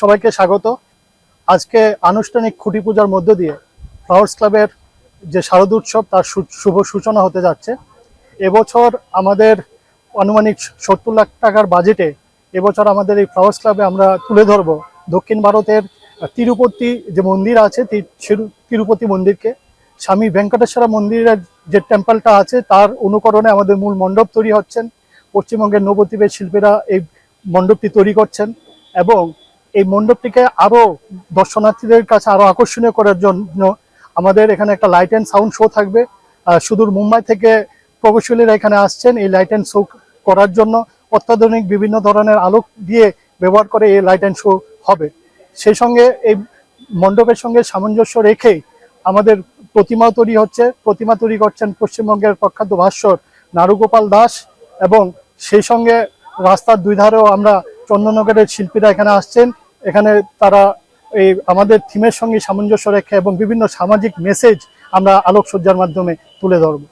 সবাইকে স্বাগত। আজকে আনুষ্ঠানিক খুঁটি পূজার মধ্য দিয়ে ফ্লাওয়ার্স ক্লাবের যে শারদ উৎসব, তার শুভ সূচনা হতে যাচ্ছে। এবছর আমাদের আনুমানিক সত্তর লাখ টাকার বাজেটে এবছর আমাদের এই ফ্লাওয়ার্স ক্লাবে আমরা তুলে ধরব দক্ষিণ ভারতের তিরুপতি যে মন্দির আছে তিরুপতি মন্দিরকে। স্বামী ভেঙ্কটেশ্বর মন্দিরের যে টেম্পলটা আছে, তার অনুকরণে আমাদের মূল মণ্ডপ তৈরি হচ্ছেন। পশ্চিমবঙ্গের নবদ্বীপের শিল্পীরা এই মণ্ডপটি তৈরি করছেন। এবং এই মণ্ডপটিকে আরও দর্শনার্থীদের কাছে আরও আকর্ষণীয় করার জন্য আমাদের এখানে একটা লাইট অ্যান্ড সাউন্ড শো থাকবে। সুদূর মুম্বাই থেকে প্রকৌশলীরা এখানে আসছেন এই লাইট অ্যান্ড শো করার জন্য। অত্যাধুনিক বিভিন্ন ধরনের আলোক দিয়ে ব্যবহার করে এই লাইট অ্যান্ড শো হবে। সেই সঙ্গে এই মণ্ডপের সঙ্গে সামঞ্জস্য রেখে আমাদের প্রতিমা তৈরি হচ্ছে। প্রতিমা তৈরি করছেন পশ্চিমবঙ্গের প্রখ্যাত ভাস্কর নারুগোপাল দাস এবং সেই সঙ্গে রাস্তার দুই ধারেও আমরা চন্দননগরের শিল্পীরা এখানে আসছেন। এখানে তারা এই আমাদের থিমের সঙ্গে সামঞ্জস্য রেখে এবং বিভিন্ন সামাজিক মেসেজ আমরা আলোকসজ্জার মাধ্যমে তুলে ধরবো।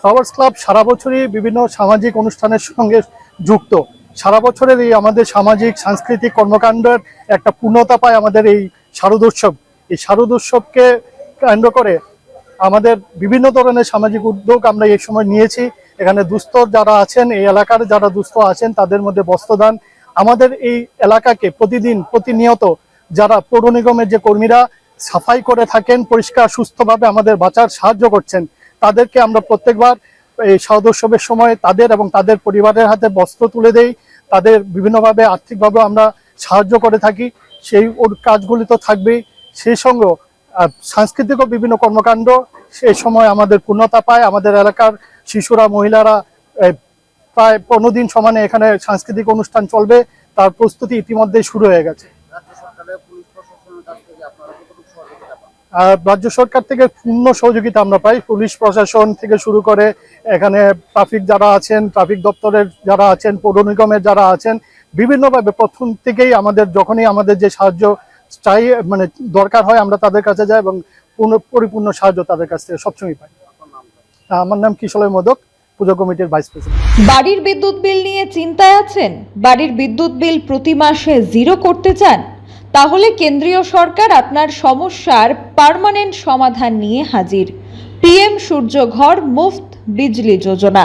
ফ্লাওয়ার্স ক্লাব সারা বছরই বিভিন্ন সামাজিক অনুষ্ঠানের সঙ্গে যুক্ত। সারা বছরের এই আমাদের সামাজিক সাংস্কৃতিক কর্মকাণ্ডের একটা পূর্ণতা পায় আমাদের এই শারদোৎসব। এই শারদোৎসবকে কেন্দ্র করে আমাদের বিভিন্ন ধরনের সামাজিক উদ্যোগ আমরা এই সময় নিয়েছি। এখানে দুস্থ যারা আছেন, এই এলাকার যারা দুস্থ আছেন, তাদের মধ্যে বস্ত্রদান। আমাদের এই এলাকাকে প্রতিদিন প্রতিনিয়ত যারা পৌর নিগমের যে কর্মীরা সাফাই করে থাকেন, পরিষ্কার, সুস্থভাবে আমাদের বাঁচার সাহায্য করছেন, তাদেরকে আমরা প্রত্যেকবার এই শারদোৎসবের সময় তাদের এবং তাদের পরিবারের হাতে বস্ত্র তুলে দেই। তাদের বিভিন্নভাবে আর্থিকভাবে আমরা সাহায্য করে থাকি। সেই ওর কাজগুলি তো থাকবেই। সেই সঙ্গে সাংস্কৃতিক বিভিন্ন কর্মকাণ্ড, সেই সময় আমাদের পূর্ণতা পায়। আমাদের এলাকার শিশুরা, মহিলারা প্রায় পনেরো দিন সমানে এখানে সাংস্কৃতিক অনুষ্ঠান চলবে। তার প্রস্তুতি ইতিমধ্যেই শুরু হয়ে গেছে। রাজ্য সরকার থেকে পূর্ণ সহযোগিতা আমরা পাই। পুলিশ প্রশাসন থেকে শুরু করে এখানে ট্রাফিক যারা আছেন, ট্রাফিক দপ্তরের যারা আছেন, পৌর নিগমের যারা আছেন, বিভিন্নভাবে প্রথম থেকেই আমাদের, যখনই আমাদের যে সাহায্য চাই মানে দরকার হয় আমরা তাদের কাছে যাই এবং পূর্ণ পরিপূর্ণ সাহায্য তাদের কাছ থেকে সবসময় পাই। আমার নাম কিশলয় মোদক বাড়ির বিদ্যুৎ বিল নিয়ে চিন্তায় আছেন? বাড়ির বিদ্যুৎ বিল প্রতি মাসে জিরো করতে চান? তাহলে কেন্দ্রীয় সরকার আপনার সমস্যার পার্মানেন্ট সমাধান নিয়ে হাজির। পিএম সূর্যঘর মুফত বিজলি যোজনা।